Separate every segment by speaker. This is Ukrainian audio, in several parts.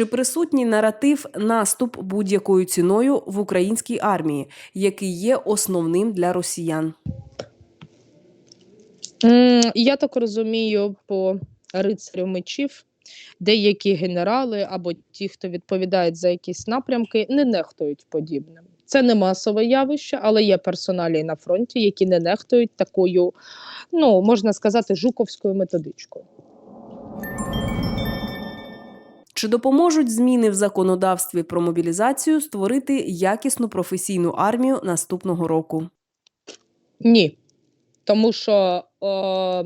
Speaker 1: Чи присутній наратив наступ будь-якою ціною в українській армії, який є основним для росіян?
Speaker 2: Я так розумію, по рицарю мечів деякі генерали або ті, хто відповідають за якісь напрямки, не нехтують подібним. Це не масове явище, але є персоналі на фронті, які не нехтують такою, ну можна сказати, жуковською методичкою.
Speaker 1: Чи допоможуть зміни в законодавстві про мобілізацію створити якісну професійну армію наступного року?
Speaker 2: Ні. Тому що о,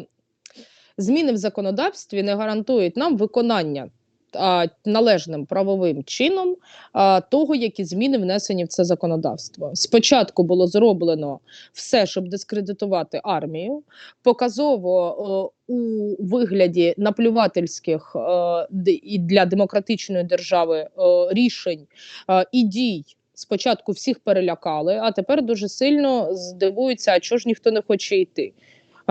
Speaker 2: зміни в законодавстві не гарантують нам виконання належним правовим чином того, які зміни внесені в це законодавство. Спочатку було зроблено все, щоб дискредитувати армію, показово у вигляді наплювательських е, і для демократичної держави е, рішень е, і дій. Спочатку всіх перелякали, а тепер дуже сильно здивуються, а чого ж ніхто не хоче йти.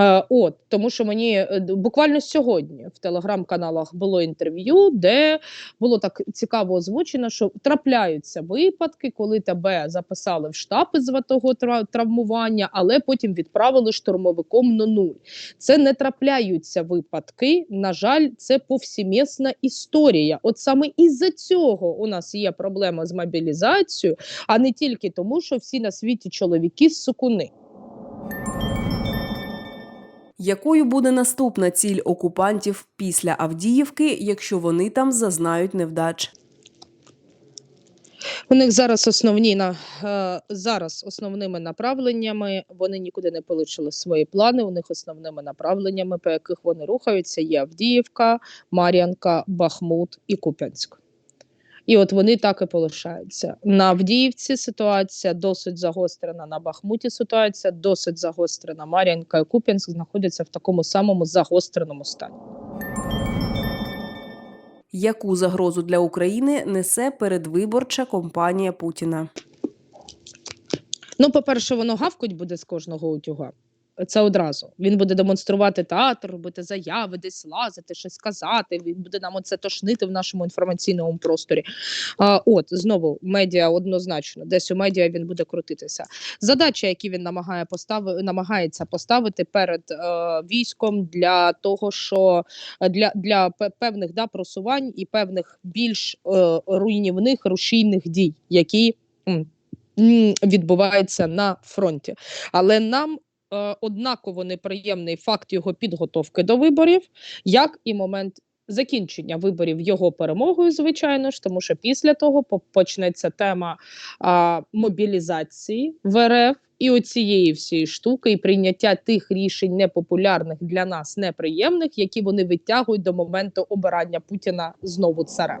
Speaker 2: Е, от тому, що мені е, буквально сьогодні в телеграм-каналах було інтерв'ю, де було так цікаво озвучено, що трапляються випадки, коли тебе записали в штаб із того тра- травмування, але потім відправили штурмовиком на нуль. Це не трапляються випадки. На жаль, це повсімісна історія. От саме із-за цього у нас є проблема з мобілізацією, а не тільки тому, що всі на світі чоловіки сукуни.
Speaker 1: Якою буде наступна ціль окупантів після Авдіївки, якщо вони там зазнають невдач?
Speaker 2: У них зараз основні на е, зараз основними направленнями вони нікуди не полишили свої плани. У них основними направленнями, по яких вони рухаються, є Авдіївка, Мар'янка, Бахмут і Куп'янськ. І от вони так і полишаються. На Авдіївці ситуація досить загострена. На Бахмуті ситуація досить загострена. Мар'янка і Куп'янськ знаходяться в такому самому загостреному стані.
Speaker 1: Яку загрозу для України несе передвиборча кампанія Путіна?
Speaker 2: Ну, по-перше, воно гавкуть буде з кожного утюга. Це одразу. Він буде демонструвати театр, робити заяви, десь лазити, щось казати. Він буде нам оце тошнити в нашому інформаційному просторі. А, от знову медіа однозначно, десь у медіа він буде крутитися. Задача, які він намагає постави, намагається поставити перед е, військом для того, що е, для, для певних да, просувань і певних більш е, руйнівних рушійних дій, які відбуваються на фронті. Але нам е, однаково неприємний факт його підготовки до виборів, як і момент. Закінчення виборів його перемогою, звичайно ж, тому що після того по- почнеться тема а, мобілізації в РФ і оцієї всієї штуки, і прийняття тих рішень непопулярних для нас, неприємних, які вони витягують до моменту обирання Путіна знову царем.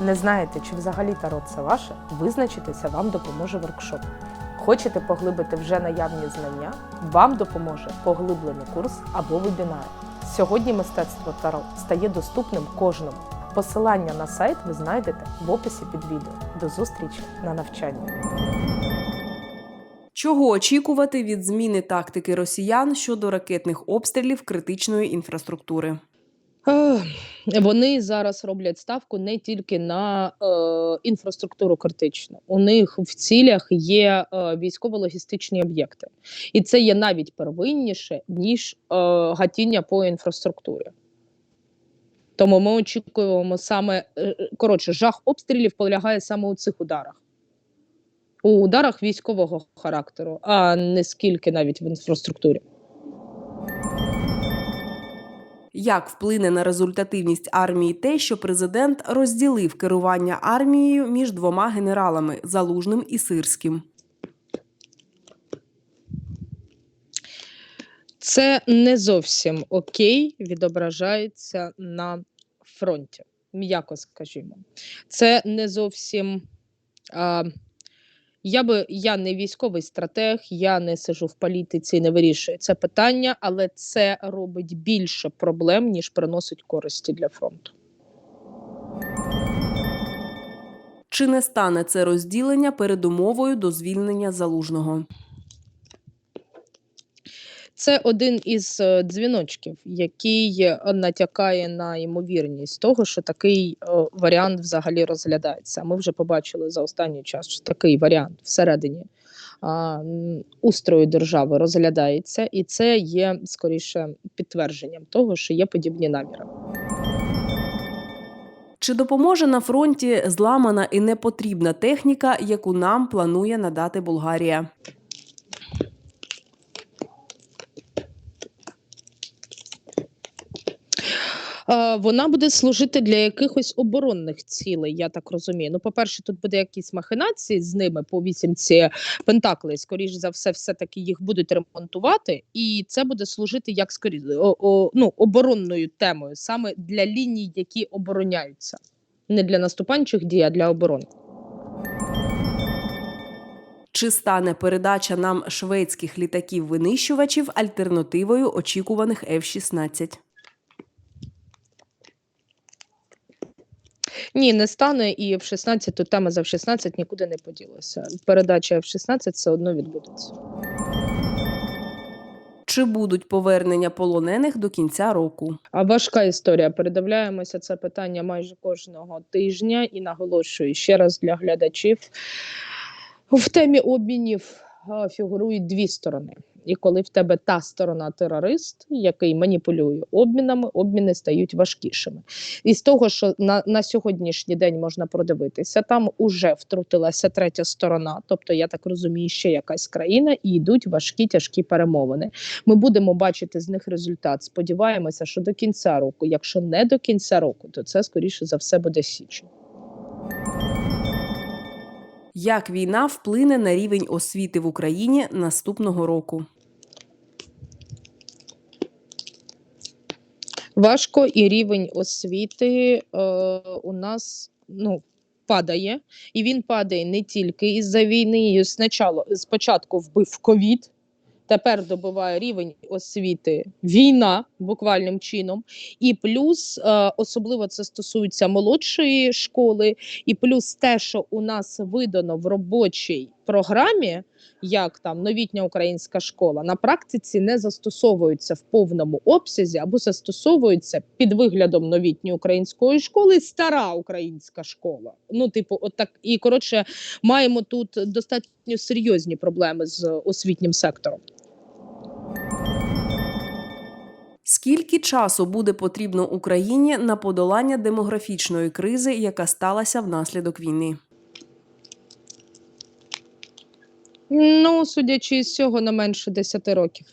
Speaker 3: Не знаєте, чи взагалі таро це ваше, визначитися вам допоможе воркшоп. Хочете поглибити вже наявні знання? Вам допоможе поглиблений курс або вебінар. Сьогодні мистецтво таро стає доступним кожному. Посилання на сайт ви знайдете в описі під відео. До зустрічі на навчанні.
Speaker 1: Чого очікувати від зміни тактики росіян щодо ракетних обстрілів критичної інфраструктури?
Speaker 2: Вони зараз роблять ставку не тільки на е, інфраструктуру критичну. У них в цілях є е, військово-логістичні об'єкти, і це є навіть первинніше ніж е, гатіння по інфраструктурі. Тому ми очікуємо саме е, коротше, жах обстрілів полягає саме у цих ударах. У ударах військового характеру, а не скільки навіть в інфраструктурі.
Speaker 1: Як вплине на результативність армії те, що президент розділив керування армією між двома генералами Залужним і Сирським?
Speaker 2: Це не зовсім окей відображається на фронті. м'яко скажімо. Це не зовсім. А, я би я не військовий стратег, я не сижу в політиці і не вирішую це питання, але це робить більше проблем, ніж приносить користі для фронту.
Speaker 1: Чи не стане це розділення передумовою до звільнення залужного?
Speaker 2: Це один із е, дзвіночків, який е, натякає на ймовірність того, що такий е, варіант взагалі розглядається. Ми вже побачили за останній час, що такий варіант всередині устрою держави розглядається, і це є скоріше підтвердженням того, що є подібні наміри.
Speaker 1: Чи допоможе на фронті зламана і непотрібна техніка, яку нам планує надати Болгарія?
Speaker 2: Вона буде служити для якихось оборонних цілей, я так розумію. Ну, по-перше, тут буде якісь махинації з ними по вісімці пентаклей. Скоріш за все, все таки їх будуть ремонтувати, і це буде служити як скоріш о, о, ну, оборонною темою, саме для ліній, які обороняються, не для наступаючих дій, а для оборони.
Speaker 1: Чи стане передача нам шведських літаків-винищувачів альтернативою очікуваних F-16?
Speaker 2: Ні, не стане, і в 16 тут тема за F-16 нікуди не поділася. Передача F-16 все одно відбудеться.
Speaker 1: Чи будуть повернення полонених до кінця року?
Speaker 2: А важка історія. Передивляємося це питання майже кожного тижня і наголошую ще раз для глядачів. В темі обмінів е, фігурують дві сторони. І коли в тебе та сторона терорист, який маніпулює обмінами, обміни стають важкішими. І з того, що на, на сьогоднішній день можна продивитися, там уже втрутилася третя сторона, тобто я так розумію, ще якась країна, і йдуть важкі тяжкі перемовини. Ми будемо бачити з них результат. Сподіваємося, що до кінця року. Якщо не до кінця року, то це скоріше за все буде січень.
Speaker 1: Як війна вплине на рівень освіти в Україні наступного року?
Speaker 2: Важко і рівень освіти е, у нас ну, падає, і він падає не тільки із-за війни. І Спочатку, спочатку вбив ковід, тепер добиває рівень освіти війна буквальним чином. І плюс е, особливо це стосується молодшої школи, і плюс те, що у нас видано в робочій програмі, як там новітня українська школа, на практиці не застосовується в повному обсязі або застосовується під виглядом новітньої української школи стара українська школа. Ну, типу, от і коротше, маємо тут достатньо серйозні проблеми з освітнім сектором.
Speaker 1: Скільки часу буде потрібно Україні на подолання демографічної кризи, яка сталася внаслідок війни?
Speaker 2: Ну, судячи з цього, не менше 10 років.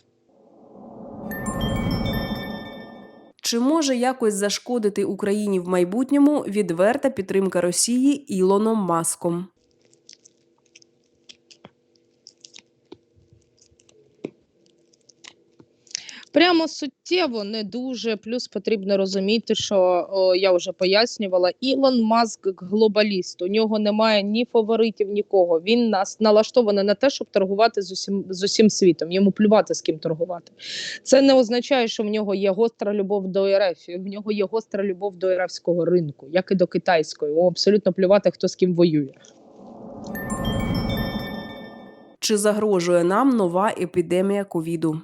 Speaker 1: Чи може якось зашкодити Україні в майбутньому відверта підтримка Росії Ілоном Маском?
Speaker 2: Прямо суттєво не дуже. Плюс потрібно розуміти, що о, я вже пояснювала. Ілон Маск глобаліст. У нього немає ні фаворитів, нікого. Він нас налаштований на те, щоб торгувати з усім з усім світом. Йому плювати з ким торгувати. Це не означає, що в нього є гостра любов до РФ. В нього є гостра любов до РФського ринку, як і до китайського. Йому абсолютно плювати, хто з ким воює.
Speaker 1: Чи загрожує нам нова епідемія ковіду?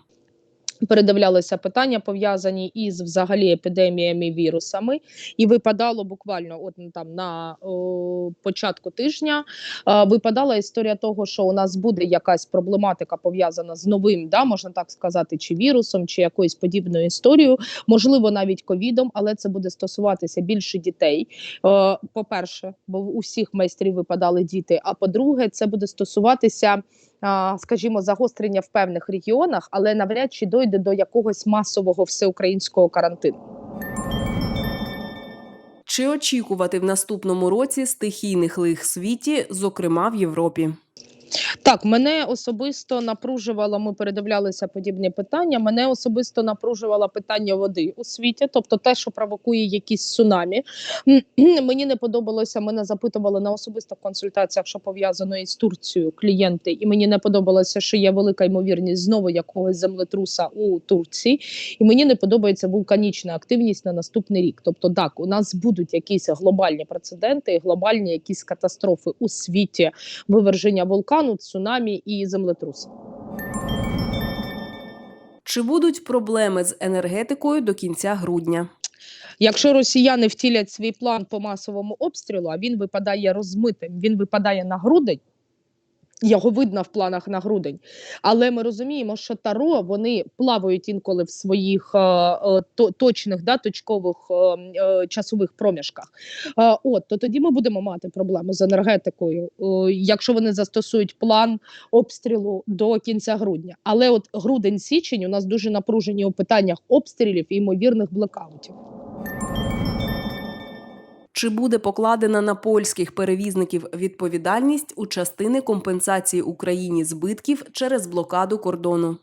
Speaker 2: Передивлялися питання пов'язані із взагалі епідеміями вірусами, і випадало буквально от ну, там на о, початку тижня. е, випадала історія того, що у нас буде якась проблематика пов'язана з новим, да, можна так сказати, чи вірусом, чи якоюсь подібною історією, можливо, навіть ковідом, але це буде стосуватися більше дітей. Е, по-перше, бо у всіх майстрів випадали діти. А по-друге, це буде стосуватися скажімо, загострення в певних регіонах, але навряд чи дойде до якогось масового всеукраїнського карантину.
Speaker 1: Чи очікувати в наступному році стихійних лих світі, зокрема в Європі?
Speaker 2: Так, мене особисто напружувало, ми передивлялися подібні питання. Мене особисто напружувало питання води у світі, тобто те, що провокує якісь цунамі. Мені не подобалося. Мене запитували на особистих консультаціях, що пов'язано із Турцією клієнти, і мені не подобалося, що є велика ймовірність знову якогось землетруса у Турції. І мені не подобається вулканічна активність на наступний рік. Тобто, так, у нас будуть якісь глобальні прецеденти, глобальні якісь катастрофи у світі, виверження вулкану, цунамі і землетруси.
Speaker 1: Чи будуть проблеми з енергетикою до кінця грудня?
Speaker 2: Якщо росіяни втілять свій план по масовому обстрілу, а він випадає розмитим, він випадає на грудень. Його видно в планах на грудень, але ми розуміємо, що таро вони плавають інколи в своїх е, е, то, точних да, точкових е, е, часових проміжках. Е, от то тоді ми будемо мати проблему з енергетикою, е, якщо вони застосують план обстрілу до кінця грудня. Але от грудень-січень у нас дуже напружені у питаннях обстрілів і ймовірних блекаутів.
Speaker 1: Чи буде покладена на польських перевізників відповідальність у частини компенсації Україні збитків через блокаду кордону?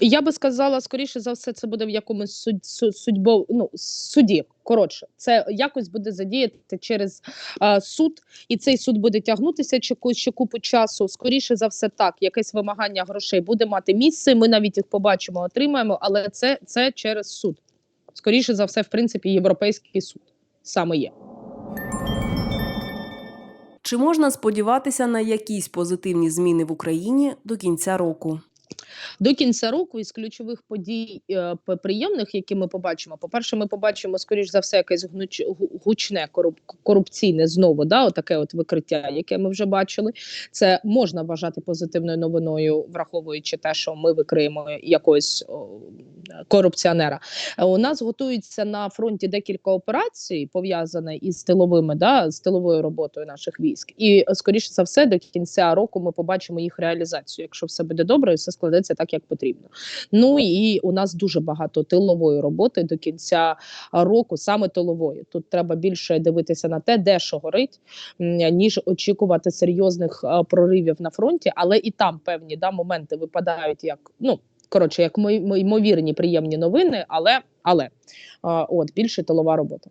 Speaker 2: Я би сказала, скоріше за все, це буде в якомусь суд, су- судьбов, ну, суді. Коротше, це якось буде задіяти через е, суд, і цей суд буде тягнутися ще, ще купу часу. Скоріше за все, так, якесь вимагання грошей буде мати місце. Ми навіть їх побачимо, отримаємо, але це, це через суд. Скоріше за все, в принципі, європейський суд саме є.
Speaker 1: Чи можна сподіватися на якісь позитивні зміни в Україні до кінця року?
Speaker 2: До кінця року із ключових подій е, приємних, які ми побачимо, по-перше, ми побачимо скоріш за все якесь гучне коруп, корупційне знову, да, отаке от викриття, яке ми вже бачили. Це можна вважати позитивною новиною, враховуючи те, що ми викриємо якогось корупціонера. Е, У нас готується на фронті декілька операцій, пов'язаних із тиловими, да, з тиловою роботою наших військ. І скоріше за все, до кінця року ми побачимо їх реалізацію, якщо все буде добре, все складеться так, як потрібно. Ну і у нас дуже багато тилової роботи до кінця року, саме тилової. Тут треба більше дивитися на те, де що горить, ніж очікувати серйозних проривів на фронті, але і там певні да, моменти випадають як ну. Коротше, як мо- мо- ймовірні приємні новини, але але от більше тилова робота.